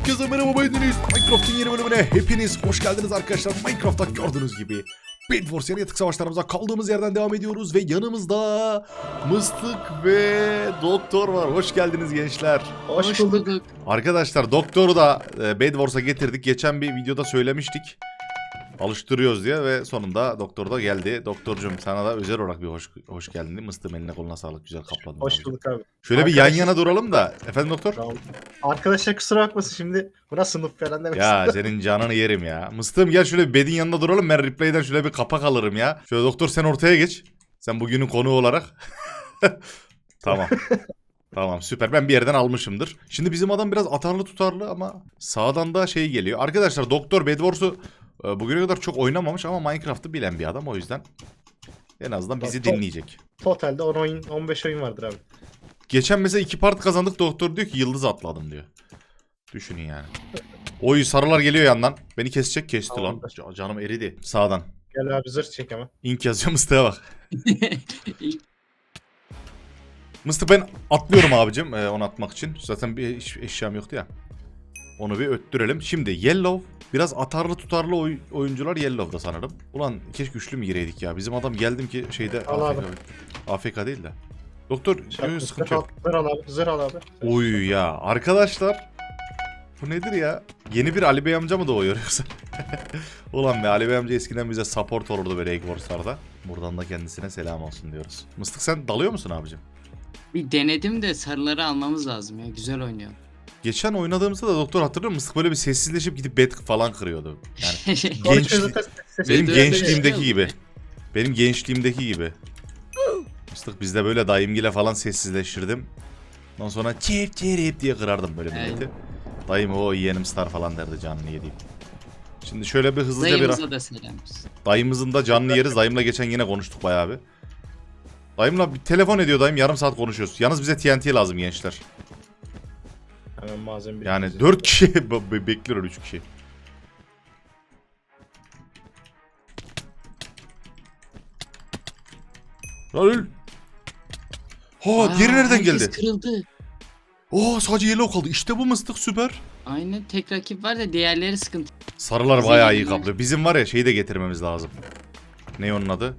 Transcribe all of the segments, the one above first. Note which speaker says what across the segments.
Speaker 1: Herkese merhaba ben Deniz. Minecraft'ın yeni bölümüne hepiniz hoş geldiniz arkadaşlar. Minecraft'ta gördüğünüz gibi Bed Wars yani yatık savaşlarımıza kaldığımız yerden devam ediyoruz ve yanımızda Mıstık ve Doktor var. Hoş geldiniz gençler.
Speaker 2: Hoş, bulduk.
Speaker 1: Arkadaşlar Doktor'u da e, Bed Wars'a getirdik. Geçen bir videoda söylemiştik. Alıştırıyoruz diye ve sonunda Doktor da geldi. Doktorcum sana da özel olarak bir hoş, hoş geldin. Mıstığım eline koluna sağlık. Güzel kapladın.
Speaker 2: Hoş bulduk abi.
Speaker 1: Şöyle bir yan
Speaker 2: Arkadaşlar-
Speaker 1: yana duralım da. Efendim Doktor?
Speaker 2: Arkadaşlar kusura bakmasın şimdi buna sınıf falan demek
Speaker 1: Ya
Speaker 2: istedim.
Speaker 1: senin canını yerim ya. Mıstığım gel şöyle bir bedin yanında duralım. Ben replay'den şöyle bir kapak alırım ya. Şöyle doktor sen ortaya geç. Sen bugünün konuğu olarak. tamam. Tamam süper. Ben bir yerden almışımdır. Şimdi bizim adam biraz atarlı tutarlı ama sağdan da şey geliyor. Arkadaşlar Doktor Bedwars'u bugüne kadar çok oynamamış ama Minecraft'ı bilen bir adam. O yüzden en azından bizi
Speaker 2: Doktor-
Speaker 1: dinleyecek.
Speaker 2: Totalde 10 oyun 15 oyun vardır abi.
Speaker 1: Geçen mesela iki part kazandık. Doktor diyor ki yıldız atladım diyor. Düşünün yani. Oy sarılar geliyor yandan. Beni kesecek kesti lan.
Speaker 2: Tamamdır.
Speaker 1: Ca- Canım eridi. Sağdan.
Speaker 2: Gel abi zırh çek ama.
Speaker 1: İnk yazıyor Mıstık'a bak. Mıstık ben atlıyorum abicim e, onu atmak için. Zaten bir eş- eşyam yoktu ya. Onu bir öttürelim. Şimdi Yellow biraz atarlı tutarlı oy- oyuncular Yellow'da sanırım. Ulan keşke güçlü mü gireydik ya. Bizim adam geldim ki şeyde
Speaker 2: Al
Speaker 1: AFK,
Speaker 2: abi.
Speaker 1: AFK değil de. Doktor yok, yok, sıkıntı yok.
Speaker 2: zırh al abi. Zırh al abi.
Speaker 1: Oy ya arkadaşlar. Bu nedir ya? Yeni bir Ali Bey amca mı doğuyor yoksa? Ulan be Ali Bey amca eskiden bize support olurdu böyle Egg Wars'larda. Buradan da kendisine selam olsun diyoruz. Mıstık sen dalıyor musun abicim?
Speaker 3: Bir denedim de sarıları almamız lazım ya. Güzel oynuyor.
Speaker 1: Geçen oynadığımızda da doktor hatırlıyor musun? Böyle bir sessizleşip gidip bet falan kırıyordu. Yani Genç- benim gençliğimdeki gibi. Benim gençliğimdeki gibi. Mıstık bizde böyle dayımgile falan sessizleştirdim. Ondan sonra çip çirip diye kırardım böyle milleti. Dayım o yeğenim star falan derdi canını yediğim. Şimdi şöyle bir hızlıca bir...
Speaker 3: Dayımıza da selam olsun.
Speaker 1: Dayımızın da canını yeriz. Dayımla geçen yine konuştuk bayağı bir. Dayımla bir telefon ediyor dayım yarım saat konuşuyoruz. Yalnız bize TNT lazım gençler.
Speaker 2: Hemen malzeme
Speaker 1: Yani
Speaker 2: biriktireceğiz.
Speaker 1: 4 kişi be- be- bekliyor 3 kişi. Lan öl. Ha
Speaker 3: Aa,
Speaker 1: diğeri nereden
Speaker 3: herkes
Speaker 1: geldi?
Speaker 3: kırıldı.
Speaker 1: Oo sadece yellow kaldı. İşte bu mıstık süper.
Speaker 3: Aynen tek rakip var da diğerleri sıkıntı.
Speaker 1: Sarılar
Speaker 3: Bize
Speaker 1: bayağı iyi
Speaker 3: geldiler.
Speaker 1: kaplıyor. Bizim var ya şeyi de getirmemiz lazım. Ne onun adı?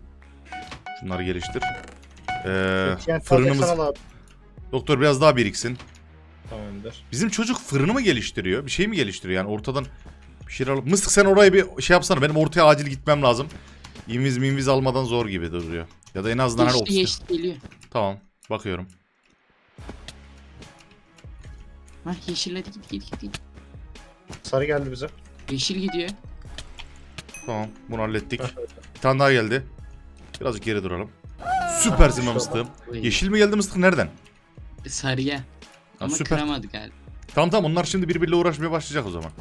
Speaker 1: Şunları geliştir. Ee, fırınımız. Doktor biraz daha biriksin.
Speaker 2: Tamamdır.
Speaker 1: Bizim çocuk fırını mı geliştiriyor? Bir şey mi geliştiriyor yani ortadan bir şeyler alıp... Mıstık sen oraya bir şey yapsana. Benim ortaya acil gitmem lazım. İnviz minviz almadan zor gibi duruyor. Ya da en azından her
Speaker 3: Geçti geçti geliyor.
Speaker 1: Tamam. Bakıyorum.
Speaker 3: Hah yeşil hadi git git git, git.
Speaker 2: Sarı geldi bize.
Speaker 3: Yeşil gidiyor.
Speaker 1: Tamam. Bunu hallettik. Bir tane daha geldi. Birazcık geri duralım. Süpersin be mıstığım. Yeşil mi geldi mıstık nereden?
Speaker 3: Sarıya. Ama
Speaker 1: süper.
Speaker 3: kıramadık galiba.
Speaker 1: Tamam tamam onlar şimdi birbiriyle uğraşmaya başlayacak o zaman.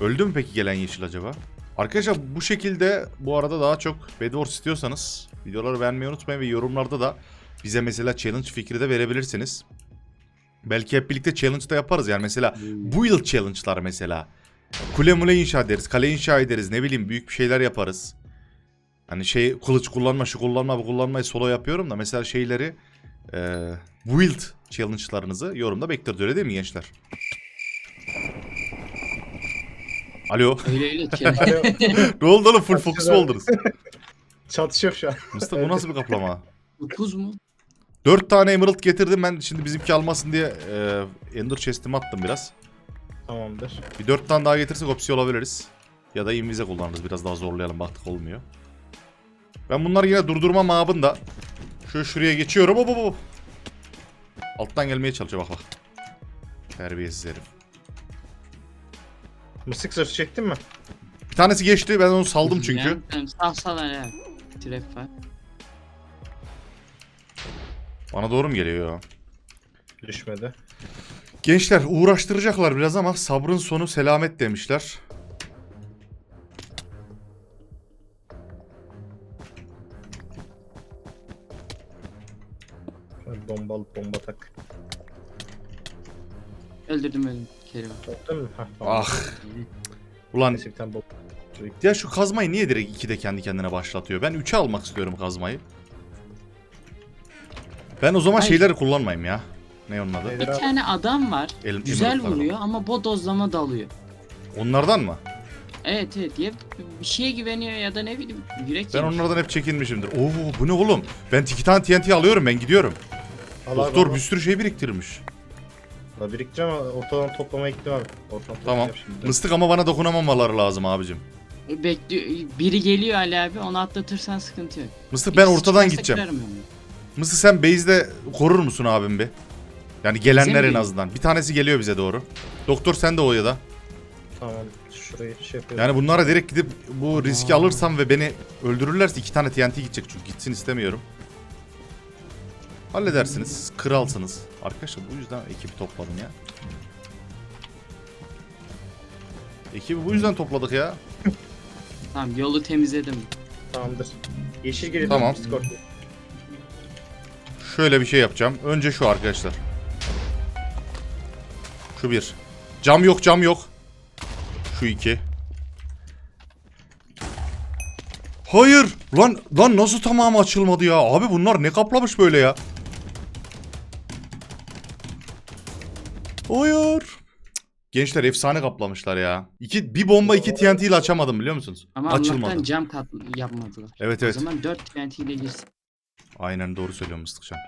Speaker 1: Öldü mü peki gelen yeşil acaba? Arkadaşlar bu şekilde bu arada daha çok Bed Wars istiyorsanız videoları beğenmeyi unutmayın ve yorumlarda da bize mesela challenge fikri de verebilirsiniz. Belki hep birlikte challenge da yaparız yani mesela bu yıl challenge'lar mesela. Kule mule inşa ederiz, kale inşa ederiz, ne bileyim büyük bir şeyler yaparız. Hani şey kılıç kullanma, şu kullanma, bu kullanmayı solo yapıyorum da mesela şeyleri e, build challenge'larınızı yorumda bekliyoruz öyle değil mi gençler? Alo.
Speaker 3: Öyle öyle.
Speaker 1: ne oldu oğlum full fokus mu oldunuz?
Speaker 2: Çatışıyor şu an.
Speaker 1: Mustafa bu nasıl bir kaplama?
Speaker 3: 9 mu?
Speaker 1: 4 tane emerald getirdim ben şimdi bizimki almasın diye e, ender chest'imi attım biraz.
Speaker 2: Tamamdır.
Speaker 1: Bir 4 tane daha getirsek opsiyon olabiliriz. Ya da invize kullanırız biraz daha zorlayalım baktık olmuyor. Ben bunları yine durdurma mabında. Şu şuraya geçiyorum. Hop hop hop. Alttan gelmeye çalışıyor bak bak. Terbiyesiz herif.
Speaker 2: Mısık zırh çektin mi?
Speaker 1: Bir tanesi geçti ben onu saldım çünkü.
Speaker 3: Yani, sağ sağlar ya. Trap var.
Speaker 1: Bana doğru mu geliyor ya?
Speaker 2: Düşmedi.
Speaker 1: Gençler uğraştıracaklar biraz ama sabrın sonu selamet demişler.
Speaker 2: Bomba alıp bomba tak.
Speaker 3: Öldürdüm öldüm. Kerim.
Speaker 2: Yaptın mı? Hah, tamam.
Speaker 1: Ah. Ulan
Speaker 2: Neyse bir tane bomba.
Speaker 1: ya şu kazmayı niye direkt 2'de kendi kendine başlatıyor? Ben 3'e almak istiyorum kazmayı. Ben o zaman
Speaker 3: Hayır.
Speaker 1: şeyleri kullanmayayım ya. Ne onun adı?
Speaker 2: Nedir
Speaker 3: Bir
Speaker 2: abi?
Speaker 3: tane adam var.
Speaker 1: El-
Speaker 3: Güzel
Speaker 1: emerald'lardan.
Speaker 3: vuruyor ama bodozlama dalıyor.
Speaker 1: Onlardan mı?
Speaker 3: Evet evet ya bir şeye güveniyor ya da ne bileyim yürek
Speaker 1: Ben
Speaker 3: yemiş.
Speaker 1: onlardan hep çekinmişimdir. Oo bu ne oğlum? Ben iki tane TNT alıyorum ben gidiyorum.
Speaker 2: Al abi,
Speaker 1: Doktor
Speaker 2: al.
Speaker 1: bir sürü şey biriktirmiş.
Speaker 2: La biriktireceğim ama ortadan toplamaya gittim abi. Ortadan
Speaker 1: Tamam.
Speaker 2: toplayacağım şimdi.
Speaker 1: Mıstık ama bana dokunamamaları lazım abicim.
Speaker 3: Bekliyor. Biri geliyor Ali abi onu atlatırsan sıkıntı yok.
Speaker 1: Mıstık ben ortadan
Speaker 3: çıkarsa
Speaker 1: gideceğim.
Speaker 3: kırarım ben onu.
Speaker 1: Mıstık sen base'de korur musun abim bir? Yani gelenler en azından. Bir tanesi geliyor bize doğru. Doktor sen de o ya da.
Speaker 2: Tamam şurayı şey yapıyorum.
Speaker 1: Yani bunlara direkt gidip bu riski alırsam ve beni öldürürlerse iki tane TNT gidecek çünkü gitsin istemiyorum. Halledersiniz. Kralsınız. Arkadaşlar bu yüzden ekibi topladım ya. Ekibi bu yüzden topladık ya.
Speaker 3: Tamam yolu temizledim.
Speaker 2: Tamamdır. Yeşil geliyor.
Speaker 1: Tamam.
Speaker 2: Discord.
Speaker 1: Şöyle bir şey yapacağım. Önce şu arkadaşlar. Şu bir. Cam yok cam yok. Şu iki. Hayır. Lan lan nasıl tamamı açılmadı ya? Abi bunlar ne kaplamış böyle ya? Hayır. Gençler efsane kaplamışlar ya. İki, bir bomba iki TNT ile açamadım biliyor musunuz?
Speaker 3: Ama
Speaker 1: Açılmadı.
Speaker 3: Allah'tan cam kat yapmadılar.
Speaker 1: Evet
Speaker 3: O
Speaker 1: evet.
Speaker 3: zaman 4 TNT ile girsin.
Speaker 1: Aynen doğru söylüyor Mıstıkcan.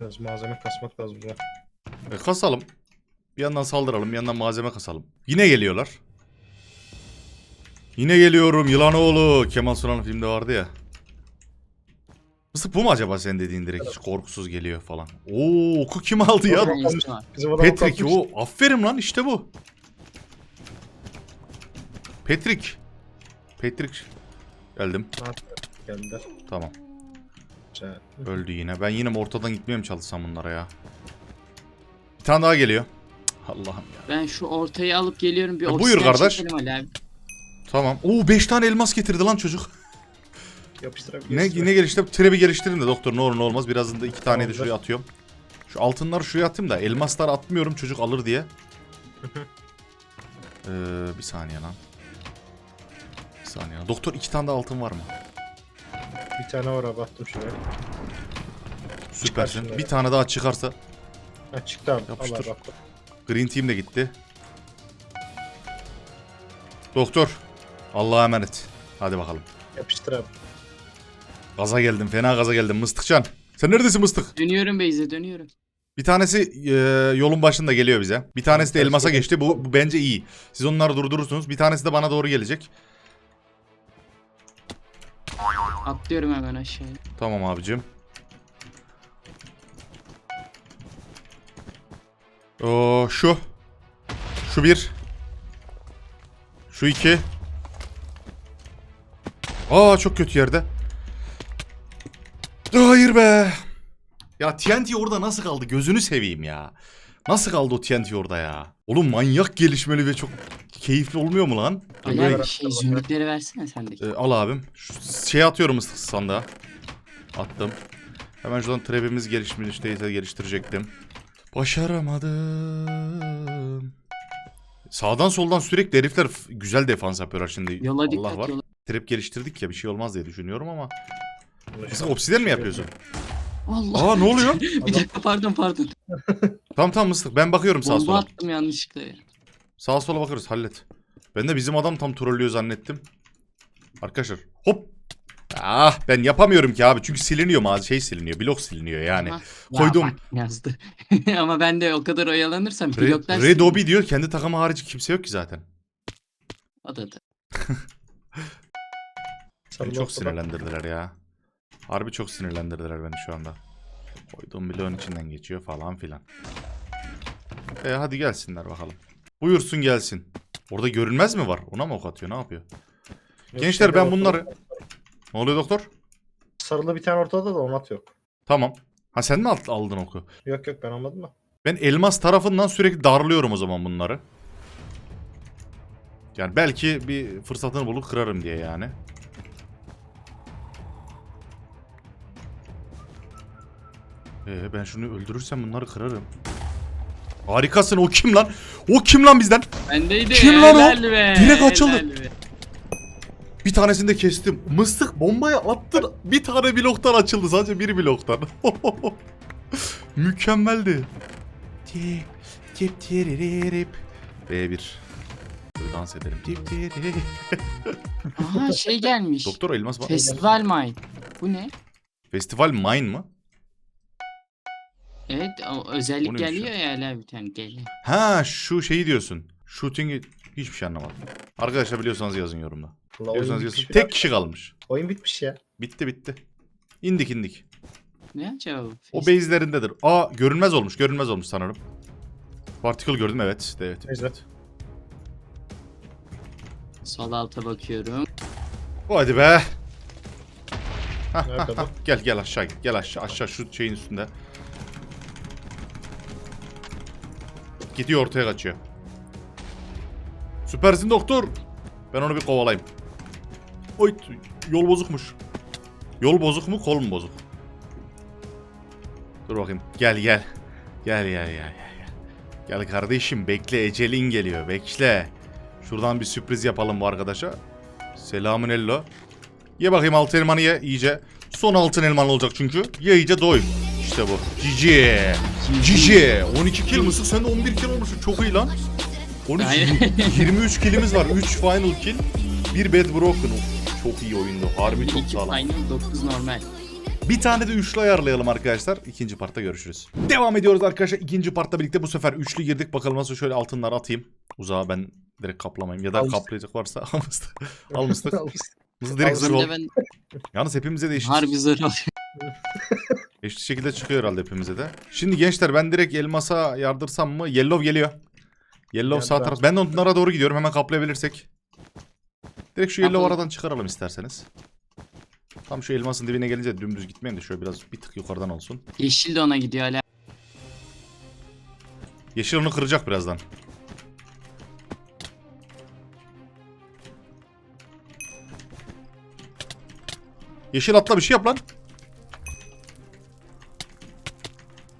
Speaker 2: Biraz malzeme kasmak lazım ya.
Speaker 1: E, kasalım. Bir yandan saldıralım, bir yandan malzeme kasalım. Yine geliyorlar. Yine geliyorum Yılanoğlu. Kemal Sunal'ın filmde vardı ya. Mısık bu mu acaba sen dediğin direkt hiç korkusuz geliyor falan. Oo oku kim aldı ya?
Speaker 2: Bizim adam
Speaker 1: Patrick
Speaker 2: kalkmış.
Speaker 1: o aferin lan işte bu. Patrick. Patrick. Geldim.
Speaker 2: Geldiler.
Speaker 1: Tamam.
Speaker 2: Güzel.
Speaker 1: Öldü yine. Ben yine mi ortadan gitmeye mi çalışsam bunlara ya? Bir tane daha geliyor. Cık, Allah'ım ya.
Speaker 3: Ben şu ortayı alıp geliyorum bir
Speaker 1: Ya buyur kardeş.
Speaker 3: çekelim Ali abi.
Speaker 1: Tamam. Oo 5 tane elmas getirdi lan çocuk. Ne,
Speaker 2: Yapıştırabiliyorsun.
Speaker 1: ne gelişti? Trebi geliştirin de doktor ne olur ne olmaz. Birazdan da iki taneyi de
Speaker 2: Tamamdır.
Speaker 1: şuraya atıyorum. Şu altınları şuraya atayım da elmaslar atmıyorum çocuk alır diye. ee, bir saniye lan. Bir saniye. lan. Doktor iki tane de altın var mı?
Speaker 2: Bir tane var abi attım şuraya.
Speaker 1: Süpersin.
Speaker 2: şunları.
Speaker 1: Bir tane daha çıkarsa.
Speaker 2: Ha çıktı abi.
Speaker 1: Yapıştır.
Speaker 2: Allah bak.
Speaker 1: Green Team de gitti. Doktor. Allah'a emanet. Hadi bakalım.
Speaker 2: Yapıştır abi.
Speaker 1: Gaza geldim. Fena gaza geldim. Mıstıkcan. Sen neredesin mıstık?
Speaker 3: Dönüyorum Beyze dönüyorum.
Speaker 1: Bir tanesi e, yolun başında geliyor bize. Bir tanesi de elmasa geçti. Bu, bu bence iyi. Siz onları durdurursunuz. Bir tanesi de bana doğru gelecek.
Speaker 3: Atlıyorum hemen aşağıya.
Speaker 1: Tamam abicim. Oo, şu. Şu bir. Şu iki. Aa çok kötü yerde. Hayır be. Ya TNT orada nasıl kaldı? Gözünü seveyim ya. Nasıl kaldı o TNT orada ya? Oğlum manyak gelişmeli ve çok keyifli olmuyor mu lan?
Speaker 3: Abi şey zümrütleri versene sendeki.
Speaker 1: Ee, al abim. Şu şey atıyorum ıslık sandığa. Attım. Hemen şuradan trebimiz gelişmişteyse geliştirecektim. Başaramadım. Sağdan soldan sürekli herifler f- güzel defans yapıyorlar şimdi.
Speaker 3: Yola
Speaker 1: Allah
Speaker 3: dikkat
Speaker 1: var.
Speaker 3: yola.
Speaker 1: Trap geliştirdik ya bir şey olmaz diye düşünüyorum ama. Biz obsiden mi yapıyorsun?
Speaker 3: Allah.
Speaker 1: Aa ne oluyor?
Speaker 3: bir dakika pardon pardon.
Speaker 1: tamam tamam mıslık ben bakıyorum sağa
Speaker 3: Bomba
Speaker 1: sola.
Speaker 3: attım yanlışlıkla ya.
Speaker 1: Sağa sola bakıyoruz hallet. Ben de bizim adam tam trollüyor zannettim. Arkadaşlar hop. Ah ben yapamıyorum ki abi çünkü siliniyor mağaza şey siliniyor blok siliniyor yani. Koydum.
Speaker 3: Ya bak yazdı. Ama ben de o kadar oyalanırsam
Speaker 1: Red,
Speaker 3: bloklar
Speaker 1: Red. Obi diyor kendi takımı harici kimse yok ki zaten.
Speaker 3: O da da.
Speaker 1: Beni çok sinirlendirdiler ya. Harbi çok sinirlendirdiler beni şu anda. Koyduğum bloğun içinden geçiyor falan filan. E hadi gelsinler bakalım. Buyursun gelsin. Orada görünmez mi var? Ona mı ok atıyor? Ne yapıyor?
Speaker 2: Yok,
Speaker 1: Gençler ben bunları... Ne oluyor doktor?
Speaker 2: Sarılı bir tane ortada da onat yok.
Speaker 1: Tamam. Ha sen mi aldın oku?
Speaker 2: Yok yok ben almadım da.
Speaker 1: Ben elmas tarafından sürekli darlıyorum o zaman bunları. Yani belki bir fırsatını bulup kırarım diye yani. Ee, ben şunu öldürürsem bunları kırarım. Harikasın o kim lan? O kim lan bizden?
Speaker 3: Bendeydi.
Speaker 1: Kim lan o?
Speaker 3: Be,
Speaker 1: Direkt açıldı. Bir tanesini de kestim. Mıstık bombaya attın. Bir tane bloktan açıldı sadece bir bloktan. Mükemmeldi. Tip tip tiririp. B1. Böyle dans edelim. Tip tiririp.
Speaker 3: Aha şey gelmiş.
Speaker 1: Doktor elmas var.
Speaker 3: Festival Mine. Bu ne?
Speaker 1: Festival Mine mı?
Speaker 3: Evet o özellik
Speaker 1: neymiş
Speaker 3: geliyor ya hala bir tane geliyor.
Speaker 1: Ha şu şeyi diyorsun. Shooting'i hiçbir şey anlamadım. Arkadaşlar biliyorsanız yazın yorumda.
Speaker 2: Allah
Speaker 1: Biliyorsanız yazın.
Speaker 2: bitmiş,
Speaker 1: Tek kişi kalmış.
Speaker 2: oyun bitmiş ya.
Speaker 1: Bitti bitti. İndik indik.
Speaker 3: Ne acaba? bu?
Speaker 1: O
Speaker 3: Festival-
Speaker 1: base'lerindedir. Aa görünmez olmuş. Görünmez olmuş sanırım. Particle gördüm evet. Evet. evet.
Speaker 2: Evet.
Speaker 3: Sol alta bakıyorum.
Speaker 1: Hadi be.
Speaker 2: Nerede bu?
Speaker 1: gel gel aşağı gel. Gel aşağı aşağı şu şeyin üstünde. Gidiyor ortaya kaçıyor. Süpersin doktor. Ben onu bir kovalayayım. Oy yol bozukmuş. Yol bozuk mu kol mu bozuk? Dur bakayım. Gel gel. Gel gel gel gel. Gel, kardeşim bekle ecelin geliyor bekle. Şuradan bir sürpriz yapalım bu arkadaşa. Selamun ello. Ye bakayım altın elmanı ye iyice. Son altın elman olacak çünkü. Ye iyice doy. İşte bu. Cici. Cici. 12 kill mısın? Sen de 11 kill olmuşsun. Çok iyi lan. 13,
Speaker 3: Aynen.
Speaker 1: 23 killimiz var. 3 final kill. 1 bad broken. Of, çok iyi oyundu. Harbi çok
Speaker 3: İki
Speaker 1: sağlam.
Speaker 3: final 9 normal.
Speaker 1: Bir tane de üçlü ayarlayalım arkadaşlar. İkinci partta görüşürüz. Devam ediyoruz arkadaşlar. İkinci partta birlikte bu sefer üçlü girdik. Bakalım nasıl şöyle altınları atayım. Uzağa ben direkt kaplamayayım. Ya da
Speaker 2: Al işte.
Speaker 1: kaplayacak varsa al mıstık. Al mıstık. Mıstık direkt zırh ol.
Speaker 3: Ben
Speaker 1: Yalnız hepimize de eşit,
Speaker 3: harbi zırh.
Speaker 1: eşit şekilde çıkıyor herhalde hepimize de. Şimdi gençler ben direkt elmasa yardırsam mı? Yellow geliyor. Yellow sağ
Speaker 2: Yardım.
Speaker 1: taraf. Ben de onlara doğru gidiyorum. Hemen kaplayabilirsek. Direkt şu yellow aradan çıkaralım isterseniz. Tam şu elmasın dibine gelince dümdüz gitmeyin de şöyle biraz bir tık yukarıdan olsun.
Speaker 3: Yeşil de ona gidiyor hala.
Speaker 1: Yeşil onu kıracak birazdan. Yeşil atla bir şey yap lan.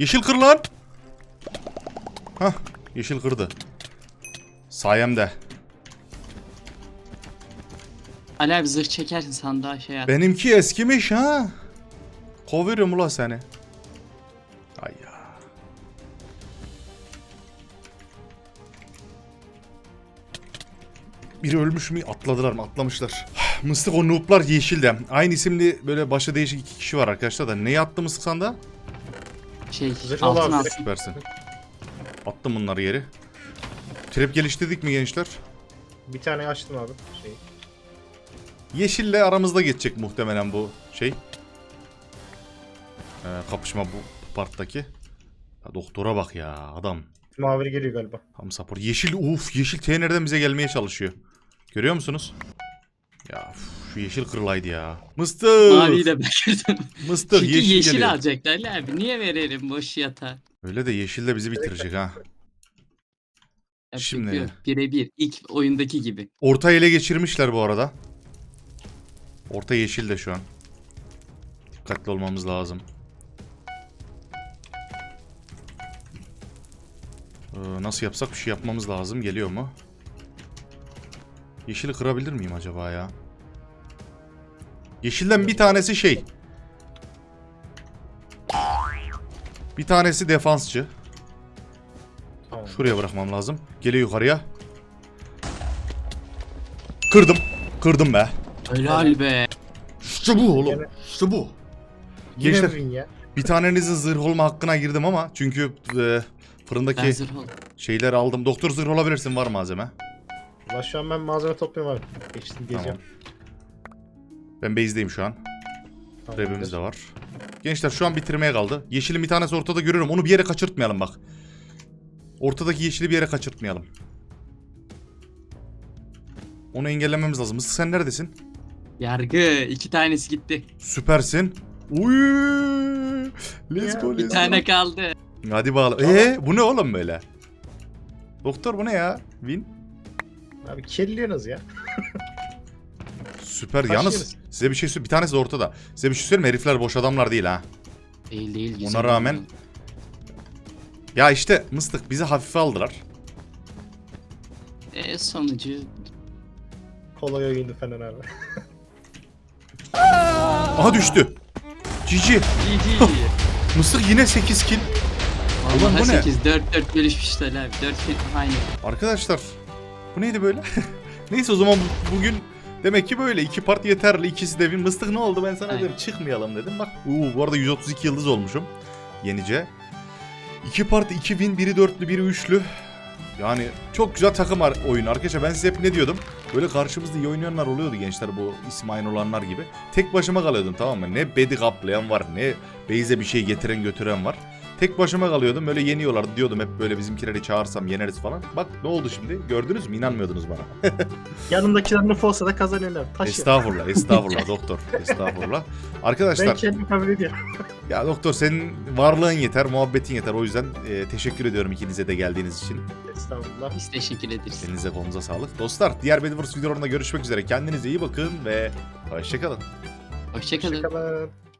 Speaker 1: Yeşil kır lan. Hah yeşil kırdı. Sayemde.
Speaker 3: Hala bir zırh çekersin sandığa şey at.
Speaker 1: Benimki eskimiş ha. Kovuyorum ula seni. Ay ya. Biri ölmüş mü? Atladılar mı? Atlamışlar. Mıstık o noob'lar yeşilde. Aynı isimli böyle başı değişik iki kişi var arkadaşlar da. Neyi attı Mıstık sanda?
Speaker 3: Şey altın.
Speaker 1: Süpersin. Attım bunları yeri. Trap geliştirdik mi gençler?
Speaker 2: Bir tane açtım abi. Şey.
Speaker 1: Yeşille aramızda geçecek muhtemelen bu şey. Ee, kapışma bu parttaki. Ya doktora bak ya adam.
Speaker 2: Mavi geliyor galiba.
Speaker 1: Tam support. Yeşil uf yeşil T nereden bize gelmeye çalışıyor. Görüyor musunuz? Ya uf, şu yeşil kırılaydı ya. Mıstık.
Speaker 3: Maviyi de bekledim.
Speaker 1: Mıstık
Speaker 3: Çünkü
Speaker 1: yeşil,
Speaker 3: yeşil,
Speaker 1: geliyor.
Speaker 3: alacaklar abi. Niye verelim boş yatağa?
Speaker 1: Öyle de yeşil de bizi bitirecek ha.
Speaker 3: Yapacak
Speaker 1: Şimdi-
Speaker 3: yok. Birebir. ilk oyundaki gibi.
Speaker 1: Orta ele geçirmişler bu arada. Orta yeşil de şu an. Dikkatli olmamız lazım. Ee, nasıl yapsak bir şey yapmamız lazım. Geliyor mu? Yeşili kırabilir miyim acaba ya? Yeşilden bir tanesi şey. Bir tanesi defansçı.
Speaker 2: Tamam.
Speaker 1: Şuraya bırakmam lazım. Geliyor yukarıya. Kırdım. Kırdım be.
Speaker 3: Helal be.
Speaker 1: İşte bu oğlum. İşte bu.
Speaker 2: Yine
Speaker 1: Gençler
Speaker 2: win ya.
Speaker 1: bir tanenizin zırh olma hakkına girdim ama çünkü e, fırındaki
Speaker 3: zırh
Speaker 1: şeyleri aldım. Doktor zırh olabilirsin var malzeme.
Speaker 2: Ulan şu an ben malzeme topluyorum abi. Geçtim geziyorum.
Speaker 1: Ben base'deyim şu an. Rebimiz de var. Gençler şu an bitirmeye kaldı. Yeşilin bir tanesi ortada görüyorum. Onu bir yere kaçırtmayalım bak. Ortadaki yeşili bir yere kaçırtmayalım. Onu engellememiz lazım. Mısır sen neredesin?
Speaker 3: Yargı. iki tanesi gitti.
Speaker 1: Süpersin. Uy! Let's go,
Speaker 2: bir
Speaker 3: tane kaldı.
Speaker 1: Hadi bağla. Ee, bu ne oğlum böyle? Doktor bu ne ya? Win.
Speaker 2: Abi kelliyorsunuz ya.
Speaker 1: Süper.
Speaker 2: Kaç
Speaker 1: Yalnız
Speaker 2: yeriz?
Speaker 1: size bir şey söyleyeyim. Bir tanesi de ortada. Size bir şey söyleyeyim mi? Herifler boş adamlar değil ha.
Speaker 3: Değil değil.
Speaker 1: Ona
Speaker 3: güzel
Speaker 1: rağmen-
Speaker 3: oldu.
Speaker 1: Ya işte mıstık bizi hafife aldılar.
Speaker 3: E, sonucu
Speaker 2: Kolay oyundu Fener abi.
Speaker 1: Aha düştü. Cici.
Speaker 3: GG.
Speaker 1: Mıstık yine 8 kill. Ulan bu
Speaker 3: Vallahi
Speaker 1: ne?
Speaker 3: 8 4 4 bölüşmüşler abi. 4 aynı.
Speaker 1: Arkadaşlar bu neydi böyle? Neyse o zaman bu- bugün demek ki böyle iki part yeterli. ikisi de bir mıstık ne oldu ben sana
Speaker 3: Aynen.
Speaker 1: dedim çıkmayalım dedim. Bak uu, bu arada 132 yıldız olmuşum yenice. İki part iki win biri dörtlü biri üçlü. Yani çok güzel takım oyunu arkadaşlar ben size hep ne diyordum? Böyle karşımızda iyi oynayanlar oluyordu gençler bu ismi aynı olanlar gibi. Tek başıma kalıyordum tamam mı? Ne bedi kaplayan var ne base'e bir şey getiren götüren var. Tek başıma kalıyordum öyle yeniyorlardı diyordum hep böyle bizimkileri çağırsam yeneriz falan. Bak ne oldu şimdi gördünüz mü inanmıyordunuz bana.
Speaker 2: Yanındakiler nüf olsa da kazanıyorlar. Taşı.
Speaker 1: estağfurullah estağfurullah doktor estağfurullah.
Speaker 2: Ben
Speaker 1: Arkadaşlar
Speaker 2: kendim kabul ediyorum.
Speaker 1: ya doktor senin varlığın yeter muhabbetin yeter o yüzden e, teşekkür ediyorum ikinize de geldiğiniz için.
Speaker 2: Estağfurullah.
Speaker 3: Biz teşekkür ederiz.
Speaker 1: Elinize kolunuza sağlık. Dostlar diğer Bedwars videolarında görüşmek üzere kendinize iyi bakın ve hoşçakalın.
Speaker 3: Hoşçakalın.
Speaker 2: Hoşçakalın.